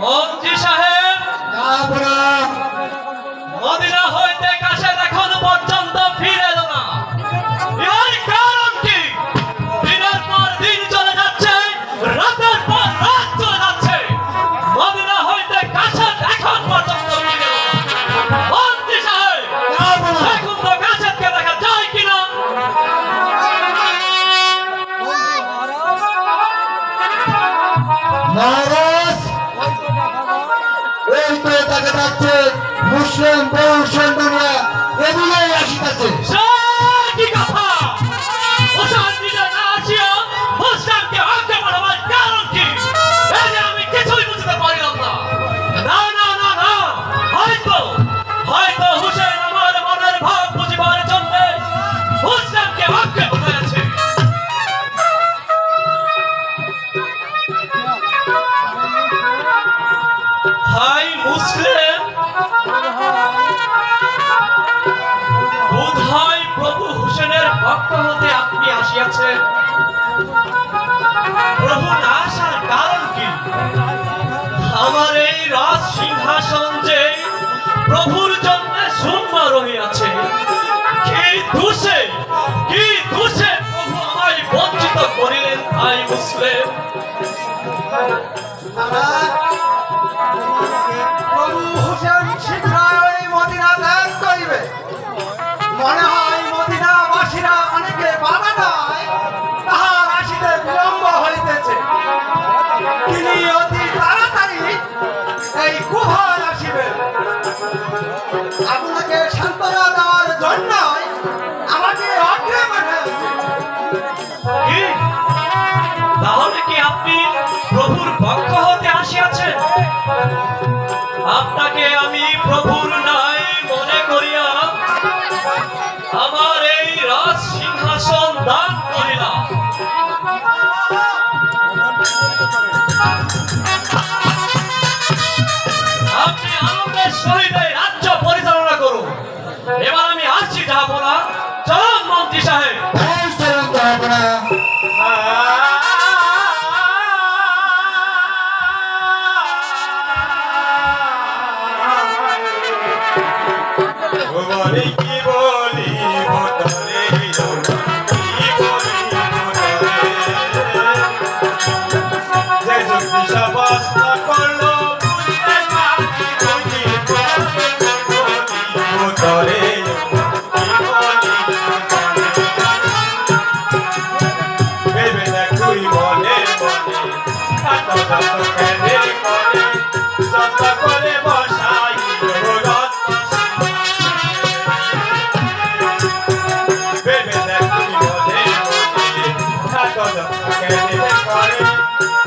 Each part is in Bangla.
মন্ত্রী সাহেব মদিনা হইতে কাছে এই তো তাকে যাচ্ছে মুসলিম বহুসন দুনিয়া। এগুলোই হাই মুসলিম? বোধহয় প্রভু হুসেনের ভক্ত হতে আপনি আসিয়াছেন। প্রভু না আসার কারণ কি? আমার এই রাজ সিংহাসন যে প্রভুর জন্য শূন্য রহিয়াছে, কি দোষে কি দোষে প্রভু আমায় বঞ্চিত করিলেন ভাই মুসলিম? হুসেন শীঘ্রই মদিনা ত্যাগ করিবে। মনে হয় মদিনাবাসীরা অনেকে বাধা দেয়, তাহার আসিতে বিলম্ব হইতেছে। তিনি অতি তাড়াতাড়ি এই গুহায় আমার এই রাজ সিংহাসন দান করিলাম। বলি, কি বলি, বদলে কি বলি যে যুক্তি সবাস্তা করল বুঝতে পারি বুঝি বলি বদলে কি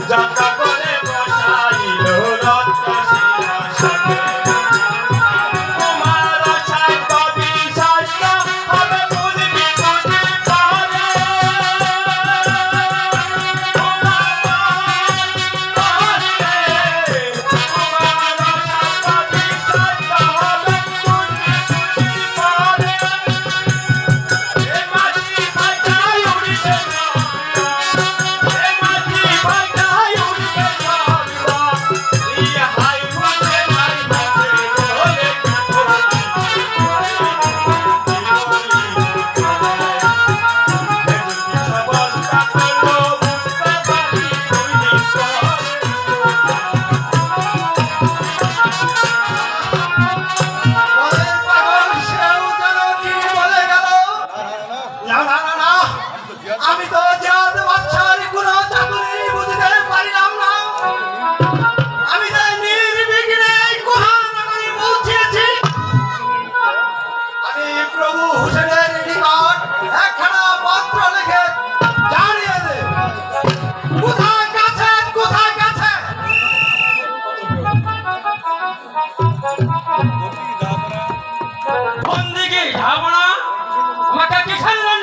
যত করে ধামড়া মাতা কিষান